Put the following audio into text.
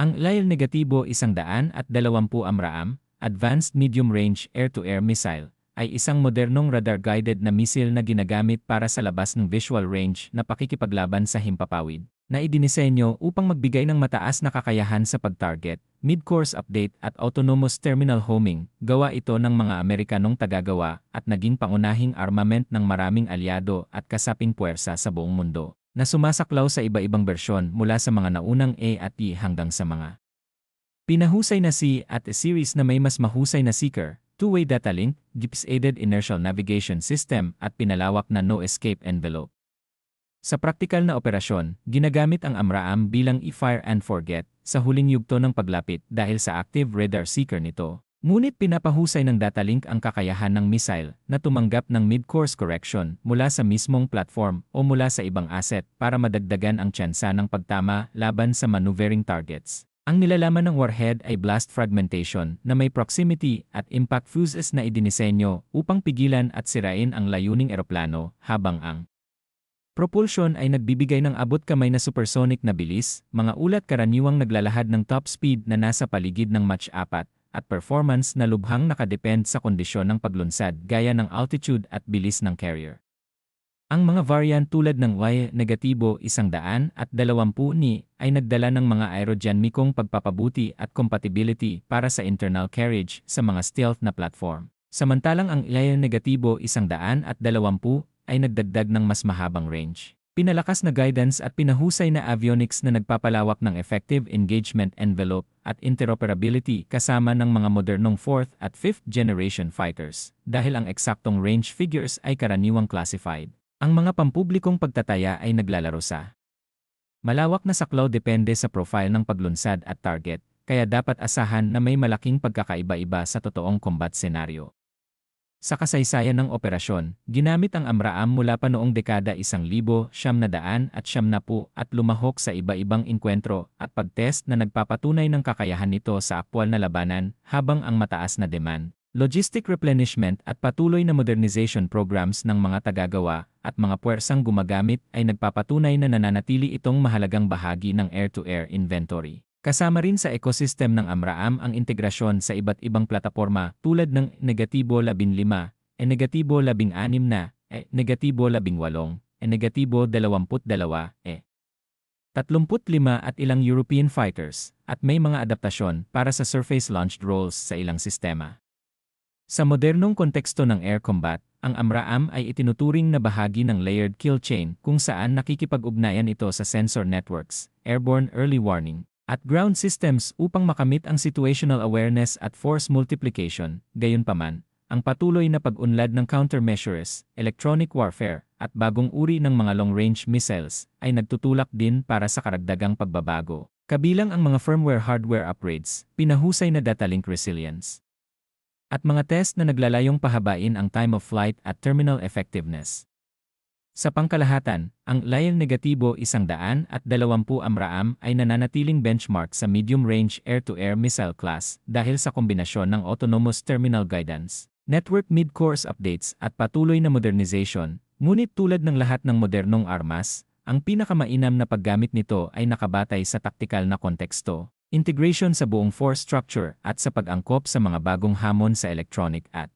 Ang Lyle Negatibo 120 AMRAAM, Advanced Medium Range Air-to-Air Missile, ay isang modernong radar-guided na missile na ginagamit para sa labas ng visual range na pakikipaglaban sa himpapawid, na idinisenyo upang magbigay ng mataas na kakayahan sa pag-target, mid-course update at autonomous terminal homing. Gawa ito ng mga Amerikanong tagagawa at naging pangunahing armament ng maraming alyado at kasaping puwersa sa buong mundo na sumasaklaw sa iba-ibang bersyon mula sa mga naunang A at E hanggang sa mga pinahusay na C at E series na may mas mahusay na seeker, two-way data link, GPS-aided inertial navigation system at pinalawak na no-escape envelope. Sa praktikal na operasyon, ginagamit ang AMRAAM bilang i-fire and forget sa huling yugto ng paglapit dahil sa active radar seeker nito. Ngunit pinapahusay ng data link ang kakayahan ng missile na tumanggap ng mid-course correction mula sa mismong platform o mula sa ibang asset para madagdagan ang tsansa ng pagtama laban sa maneuvering targets. Ang nilalaman ng warhead ay blast fragmentation na may proximity at impact fuses na idinisenyo upang pigilan at sirain ang layuning eroplano habang ang propulsion ay nagbibigay ng abot kamay na supersonic na bilis, mga ulat karaniwang naglalahad ng top speed na nasa paligid ng Mach 4 at performance na lubhang nakadepend sa kondisyon ng paglunsad gaya ng altitude at bilis ng carrier. Ang mga variant tulad ng Y negatibo 100 at 20 ni ay nagdala ng mga aerodynamikong pagpapabuti at compatibility para sa internal carriage sa mga stealth na platform. Samantalang ang Y negatibo 100 at 20 ay nagdagdag ng mas mahabang range. Pinalakas na guidance at pinahusay na avionics na nagpapalawak ng effective engagement envelope at interoperability kasama ng mga modernong 4th at 5th generation fighters dahil ang eksaktong range figures ay karaniwang classified. Ang mga pampublikong pagtataya ay naglalaro sa malawak na saklaw depende sa profile ng paglunsad at target, kaya dapat asahan na may malaking pagkakaiba-iba sa totoong combat scenario. Sa kasaysayan ng operasyon, ginamit ang AMRAAM mula pa noong dekada 1000, siyam na daan at siyam na po at lumahok sa iba-ibang inkwentro at pagtest na nagpapatunay ng kakayahan nito sa aktwal na labanan habang ang mataas na demand, logistic replenishment at patuloy na modernization programs ng mga tagagawa at mga puwersang gumagamit ay nagpapatunay na nananatili itong mahalagang bahagi ng air-to-air -air inventory. Kasama rin sa ecosystem ng AMRAAM ang integrasyon sa iba't ibang plataporma tulad ng negatibo 15, e negatibo 16 na, e negatibo 18, e negatibo 22, e 35 at ilang European fighters, at may mga adaptasyon para sa surface-launched roles sa ilang sistema. Sa modernong konteksto ng air combat, ang AMRAAM ay itinuturing na bahagi ng layered kill chain kung saan nakikipag-ugnayan ito sa sensor networks, airborne early warning, at ground systems upang makamit ang situational awareness at force multiplication, gayunpaman, ang patuloy na pag-unlad ng countermeasures, electronic warfare, at bagong uri ng mga long-range missiles ay nagtutulak din para sa karagdagang pagbabago. Kabilang ang mga firmware-hardware upgrades, pinahusay na data link resilience, at mga test na naglalayong pahabain ang time of flight at terminal effectiveness. Sa pangkalahatan, ang Lyle Negatibo 100 at 20 AMRAAM ay nananatiling benchmark sa medium-range air-to-air missile class dahil sa kombinasyon ng autonomous terminal guidance, network mid-course updates at patuloy na modernization, ngunit tulad ng lahat ng modernong armas, ang pinakamainam na paggamit nito ay nakabatay sa taktikal na konteksto, integration sa buong force structure at sa pag-angkop sa mga bagong hamon sa electronic at